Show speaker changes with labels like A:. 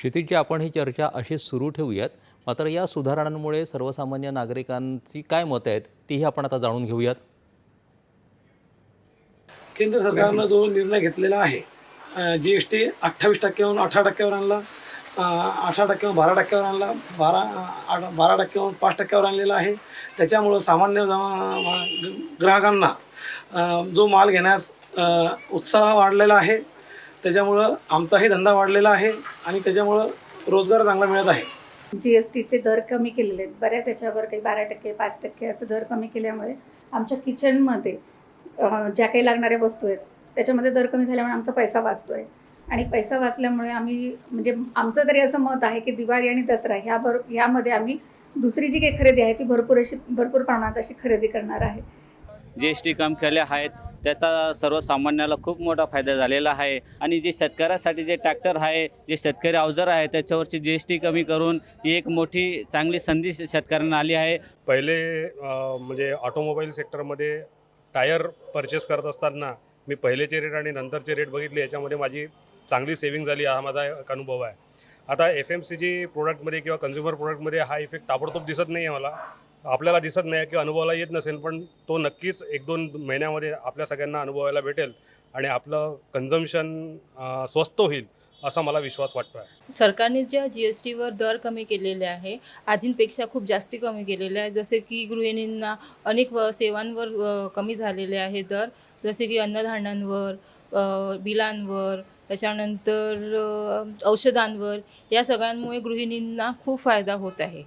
A: क्षितिजी आपण ही चर्चा अशीच सुरू ठेवूयात. मात्र या सुधारणांमुळे सर्वसामान्य नागरिकांची काय मतं आहेत तीही आपण आता जाणून घेऊयात.
B: केंद्र सरकारनं जो निर्णय घेतलेला आहे जी एस टी अठ्ठावीस टक्क्याहून अठरा टक्क्यावर आणला अठरा टक्क्याहून बारा टक्क्यावर आणला बारा बारा टक्क्याहून पाच टक्क्यावर आणलेला आहे. त्याच्यामुळं सामान्य जमा- ग्राहकांना जो माल घेण्यास उत्साह वाढलेला आहे. त्याच्यामुळं आमचाही धंदा वाढलेला आहे आणि त्याच्यामुळं रोजगार चांगला मिळत आहे.
C: जी एस टीचे दर कमी केलेले आहेत. बऱ्याच त्याच्यावर काही बारा टक्के पाच टक्के असं दर कमी केल्यामुळे आमच्या किचनमध्ये ज्या काही लागणाऱ्या वस्तू आहेत त्याच्यामध्ये दर कमी झाल्यामुळे आमचा पैसा वाचतो आहे आणि पैसा वाचल्यामुळे आम्ही म्हणजे आमचं तरी असं मत आहे की दिवाळी आणि दसरा ह्या भर ह्यामध्ये आम्ही दुसरी जी काही खरेदी आहे ती भरपूर अशी भरपूर प्रमाणात अशी खरेदी करणार आहे.
D: जी एस टी कम केले आहेत त्याचा सर्वसामान्याला खूप मोठा फायदा झालेला आहे. आणि जे शेतकऱ्यासाठी जे ट्रॅक्टर आहे जे शेतकरी अवजार आहे त्याच्यावरची जी एस टी कमी करून ही एक मोठी चांगली संधी शेतकऱ्यांना आली आहे.
E: पहिले म्हणजे ऑटोमोबाईल सेक्टरमध्ये टायर परचेस करत असताना मी पहिलेचे रेट आणि नंतरचे रेट बघितले याच्यामध्ये माझी चांगली सेविंग झाली हा माझा एक अनुभव आहे. आता एफ एम सी जी प्रोडक्टमध्ये किंवा कन्झ्युमर प्रोडक्टमध्ये हा इफेक्ट ताबडतोब दिसत नाही आहे मला. आपल्याला दिसत नाही किंवा अनुभवाला येत नसेल पण तो नक्कीच एक दोन महिन्यामध्ये आपल्या सगळ्यांना अनुभवायला भेटेल आणि आपलं कन्झम्शन स्वस्त होईल असा मला विश्वास वाटतो आहे
F: सरकारने ज्या जी एस टीवर दर कमी केलेले आहे आधींपेक्षा खूप जास्ती कमी केलेले आहे. जसे की गृहिणींना अनेक व सेवांवर कमी झालेले आहे दर. जसे की अन्नधान्यांवर बिलांवर त्याच्यानंतर औषधांवर या सगळ्यांमुळे गृहिणींना खूप फायदा होत आहे.